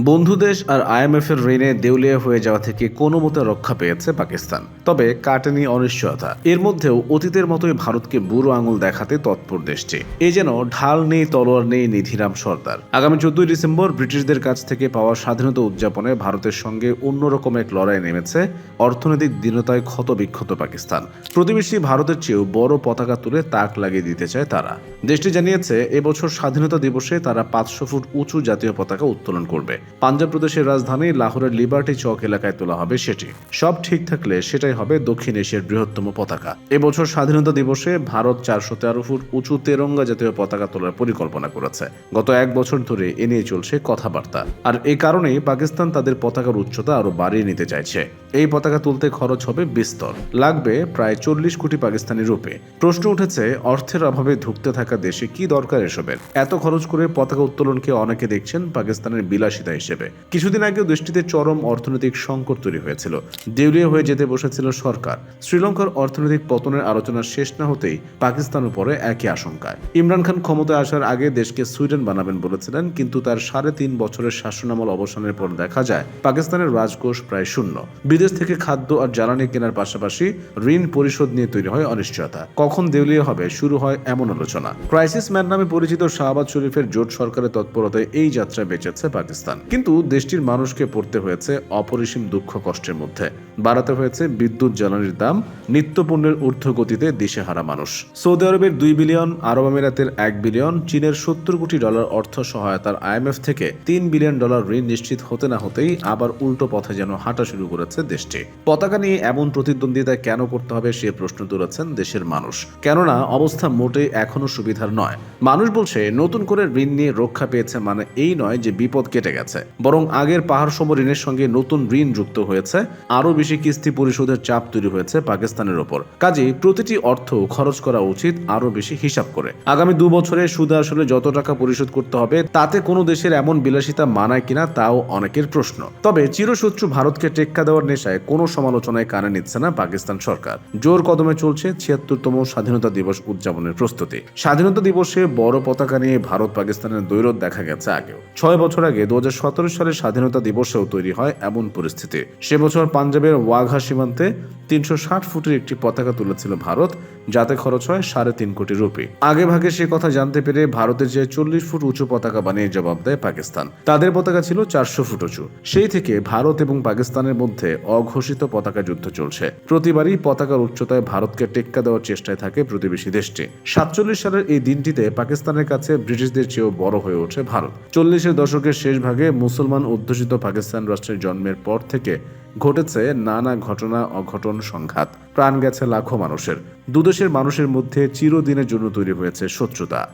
বন্ধু দেশ আর আইএমএফ এর ঋণে দেউলিয়া হয়ে যাওয়া থেকে কোনো মতে রক্ষা পেয়েছে পাকিস্তান। তবে কাটেনি অনিশ্চয়তা। এর মধ্যেও অতীতের মতোই ভারতকে বুড়ো আঙুল দেখাতে তৎপর দেশটি। এ যেন ঢাল নেই, তলোয়ার নেই, নিধিরাম সর্দার। আগামী চোদ্দই ডিসেম্বর ব্রিটিশদের কাছ থেকে পাওয়া স্বাধীনতা উদযাপনে ভারতের সঙ্গে অন্যরকম এক লড়াই নেমেছে অর্থনৈতিক দীনতায় ক্ষত বিক্ষত পাকিস্তান। প্রতিবেশী ভারতের চেয়েও বড় পতাকা তুলে তাক লাগিয়ে দিতে চায় তারা। দেশটি জানিয়েছে, এবছর স্বাধীনতা দিবসে তারা পাঁচশো ফুট উঁচু জাতীয় পতাকা উত্তোলন করবে। পাঞ্জাব প্রদেশের রাজধানী লাহোরের লিবার্টি চক এলাকায় তোলা হবে সেটি। সব ঠিক থাকলে সেটাই হবে দক্ষিণ এশিয়ার বৃহত্তম পতাকা। এবছর স্বাধীনতা দিবসে ভারত চারশো তেরো ফুট উঁচু তেরঙ্গা জাতীয় পতাকা তোলার পরিকল্পনা করেছে। গত এক বছর ধরে এ নিয়ে চলছে কথাবার্তা। আর এই কারণেই পাকিস্তান তাদের পতাকার উচ্চতা আরও বাড়িয়ে নিতে চাইছে। এই পতাকা তুলতে খরচ হবে বিস্তর। লাগবে প্রায় চল্লিশ কোটি পাকিস্তানি রূপে। প্রশ্ন উঠেছে, অর্থের অভাবে ধুঁকতে থাকা দেশে কি দরকার এসবের? এত খরচ করে পতাকা উত্তোলনকে অনেকে দেখছেন পাকিস্তানের বিলাসিতা হিসেবে। কিছুদিন আগেও দেশটিতে চরম অর্থনৈতিক সংকট তৈরি হয়েছিল। দেউলিয়া হয়ে যেতে বসেছিল সরকার। শ্রীলঙ্কার অর্থনৈতিক পতনের আলোচনা শেষ না হতেই পাকিস্তান উপরে একই আশঙ্কায়। ইমরান খান ক্ষমতায় আসার আগে দেশকে সুইডেন বানাবেন বলেছিলেন, কিন্তু তার সাড়ে তিন বছরের শাসনামল অবসানের পর দেখা যায়, পাকিস্তানের রাজকোষ প্রায় শূন্য। বিদেশ থেকে খাদ্য আর জ্বালানি কেনার পাশাপাশি ঋণ পরিশোধ নিয়ে তৈরি হয় অনিশ্চয়তা। কখন দেউলিয়া হবে, শুরু হয় এমন আলোচনা। ক্রাইসিস ম্যান নামে পরিচিত শাহবাজ শরীফের জোট সরকারের তৎপরতায় এই যাত্রা বেঁচেছে পাকিস্তান। কিন্তু দেশটির মানুষকে পড়তে হয়েছে অপরিসীম দুঃখ কষ্টের মধ্যে। বাড়াতে হয়েছে বিদ্যুৎ জ্বালানির দাম নিত্যপণ্যের ঊর্ধ্বগতিতে দিশেহারা মানুষ। সৌদি আরবের দুই বিলিয়ন, আরব আমিরাতের এক বিলিয়ন, চীনের সত্তর কোটি ডলার অর্থ সহায়তার আইএমএফ থেকে তিন বিলিয়ন ডলার ঋণ নিশ্চিত হতে না হতেই আবার উল্টো পথে যেন হাঁটা শুরু করেছে দেশটি। পতাকা নিয়ে এমন প্রতিদ্বন্দ্বিতা কেন করতে হবে সে প্রশ্ন তুলেছেন দেশের মানুষ। কেননা, অবস্থা মোটেই এখনও সুবিধার নয়। মানুষ বলছে, নতুন করে ঋণ নিয়ে রক্ষা পেয়েছে মানে এই নয় যে বিপদ কেটে গেছে। বরং আগের পাহাড় সম ঋণের সঙ্গে নতুন ঋণ যুক্ত হয়েছে। আরও বেশি কিস্তি পরিশোধের চাপ তৈরি হয়েছে পাকিস্তানের ওপর। কাজেই প্রতিটি অর্থ খরচ করা উচিত, আরও বেশি হিসাব করে। আগামী দু বছরে সুদে আসলে যত টাকা পরিশোধ করতে হবে, তাতে কোনো দেশের এমন বিলাসিতা মানায় কিনা তাও অনেকের প্রশ্ন। তবে চিরশত্রু ভারতকে টেক্কা দেওয়ার নেশায় কোনো সমালোচনায় কানে নিচ্ছে না পাকিস্তান সরকার। জোর কদমে চলছে ছিয়াত্তরতম স্বাধীনতা দিবস উদযাপনের প্রস্তুতি। স্বাধীনতা দিবসে বড় পতাকা নিয়ে ভারত পাকিস্তানের দৈরত দেখা গেছে আগেও। ছয় বছর আগে দু সালের স্বাধীনতা দিবসেও তৈরি হয় এমন পরিস্থিতি। সে বছর পাঞ্জাবের ওয়াঘা সীমান্তে তিনশো ষাট ফুটের একটি পতাকা তুলেছিল ভারত, যাতে খরচ হয় সাড়ে তিন কোটি রুপি। আগে ভাগে সে কথা জানতে পেরে ভারতের যে চল্লিশ ফুট উঁচু পতাকা বানিয়ে জবাব দেয় পাকিস্তান। তাদের পতাকা ছিল চারশো ফুট উঁচু। সেই থেকে ভারত এবং পাকিস্তানের মধ্যে অঘোষিত পতাকা যুদ্ধ চলছে। প্রতিবারই পতাকার উচ্চতায় ভারতকে টেক্কা দেওয়ার চেষ্টায় থাকে প্রতিবেশী দেশটি। সাতচল্লিশ সালের এই দিনটিতে পাকিস্তানের কাছে ব্রিটিশদের চেয়েও বড় হয়ে ওঠে ভারত। চল্লিশের দশকের শেষ ভাগে মুসলমান অধ্যুষিত পাকিস্তান রাষ্ট্রের জন্মের পর থেকে ঘটেছে নানা ঘটনা, অঘটন, সংঘাত। প্রাণ গেছে লাখো মানুষের। দুদেশের মানুষের মধ্যে চিরদিনের জন্য তৈরি হয়েছে শত্রুতা